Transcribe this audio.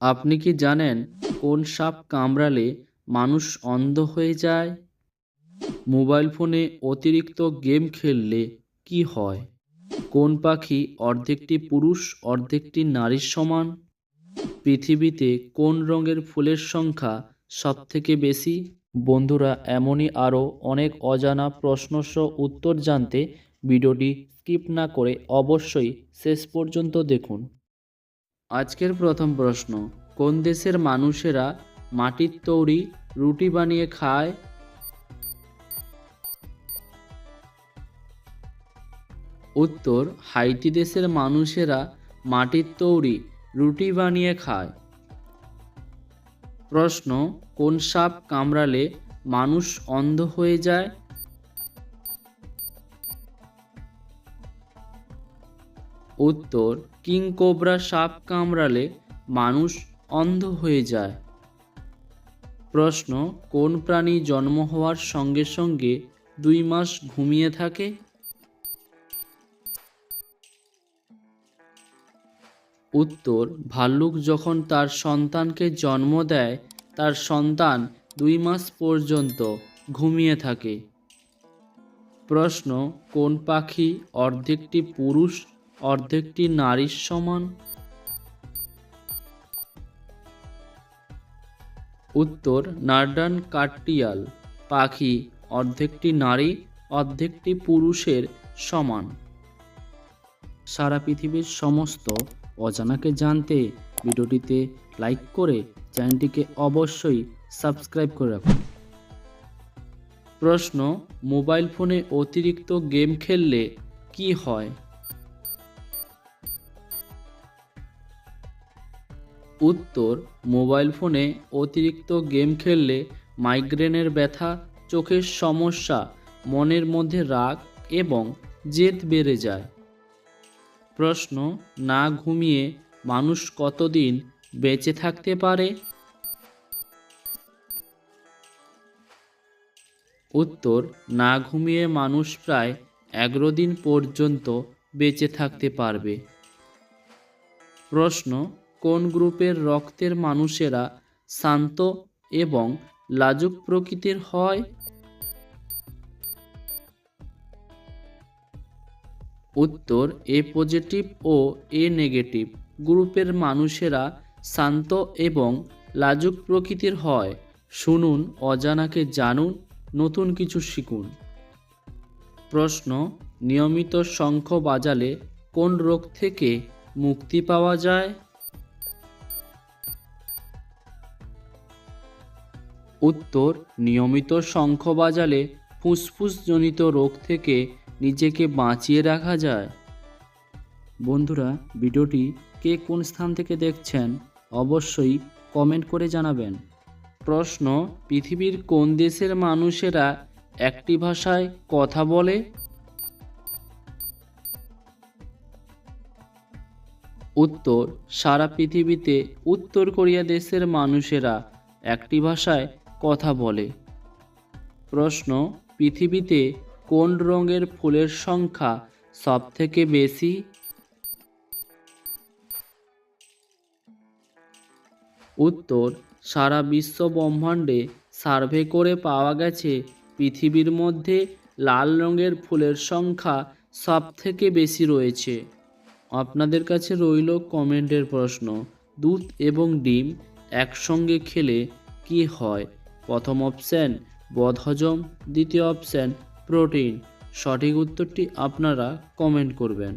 আপনি কি জানেন কোন সাপ কামড়ালে মানুষ অন্ধ হয়ে যায়? মোবাইল ফোনে অতিরিক্ত গেম খেললে কি হয়? কোন পাখি অর্ধেকটি পুরুষ, অর্ধেকটি নারীর সমান? পৃথিবীতে কোন রঙের ফুলের সংখ্যা সবথেকে বেশি? বন্ধুরা, এমনই আরও অনেক অজানা প্রশ্নসহ উত্তর জানতে ভিডিওটি স্কিপ না করে অবশ্যই শেষ পর্যন্ত দেখুন। আজকের প্রথম প্রশ্ন, কোন দেশের মানুষেরা মাটির তৈরি রুটি বানিয়ে খায়? উত্তর, হাইতি দেশের মানুষেরা মাটির তৈরি রুটি বানিয়ে খায়। প্রশ্ন, কোন সাপ কামড়ালে মানুষ অন্ধ হয়ে যায়? উত্তর, কিং কোবরা সাপ কামড়ালে মানুষ অন্ধ হয়ে যায়। প্রশ্ন, কোন প্রাণী জন্ম হওয়ার সঙ্গে সঙ্গে দুই মাস ঘুমিয়ে থাকে? উত্তর, ভাল্লুক যখন তার সন্তানকে জন্ম দেয়, তার সন্তান দুই মাস পর্যন্ত ঘুমিয়ে থাকে। প্রশ্ন, কোন পাখি অর্ধেকটি পুরুষ অর্ধেকটি নারীর সমান। উত্তর নার্ডান কার্টিয়াল পাখি, অর্ধেকটি নারী, অর্ধেকটি পুরুষের সমান। সারা পৃথিবীর সমস্ত অজানাকে জানতে ভিডিওটিতে লাইক করে চ্যানেলটিকে অবশ্যই সাবস্ক্রাইব করে রাখুন। প্রশ্ন, মোবাইল ফোনে অতিরিক্ত গেম খেললে কি হয়? উত্তর, মোবাইল ফোনে অতিরিক্ত গেম খেললে মাইগ্রেনের ব্যথা, চোখের সমস্যা, মনের মধ্যে রাগ এবং জেদ বেড়ে যায়। প্রশ্ন, না ঘুমিয়ে মানুষ কতদিন বেঁচে থাকতে পারে? উত্তর, না ঘুমিয়ে মানুষ প্রায় এগারো দিন পর্যন্ত বেঁচে থাকতে পারবে। প্রশ্ন কোন গ্রুপের রক্তের মানুষেরা শান্ত এবং লাজুক প্রকৃতির হয়? উত্তর, এ পজিটিভ ও এ নেগেটিভ। গ্রুপের মানুষেরা শান্ত এবং লাজুক প্রকৃতির হয়। শুনুন, অজানাকে জানুন, নতুন কিছু শিখুন। প্রশ্ন, নিয়মিত শঙ্খ বাজালে কোন রোগ থেকে মুক্তি পাওয়া যায়? উত্তর, নিয়মিত শঙ্খ বাজালে ফুসফুসজনিত রোগ থেকে নিজেকে বাঁচিয়ে রাখা যায়। বন্ধুরা, ভিডিওটি কে কোন স্থান থেকে দেখছেন অবশ্যই কমেন্ট করে জানাবেন। প্রশ্ন, পৃথিবীর কোন দেশের মানুষেরা একটি ভাষায় কথা বলে? উত্তর, সারা পৃথিবীতে উত্তর কোরিয়া দেশের মানুষেরা একটি ভাষায় কথা বলে। প্রশ্ন, পৃথিবীতে কোন রঙের ফুলের সংখ্যা সবথেকে বেশি? উত্তর, সারা বিশ্ব ব্রহ্মাণ্ডে সার্ভে করে পাওয়া গেছে পৃথিবীর মধ্যে লাল রঙের ফুলের সংখ্যা সবথেকে বেশি রয়েছে। আপনাদের কাছে রইল কমেন্টের প্রশ্ন, দুধ এবং ডিম একসঙ্গে খেলে কি হয়? প্রথম অপশান বদহজম দ্বিতীয় অপশান প্রোটিন সঠিক উত্তরটি আপনারা কমেন্ট করবেন।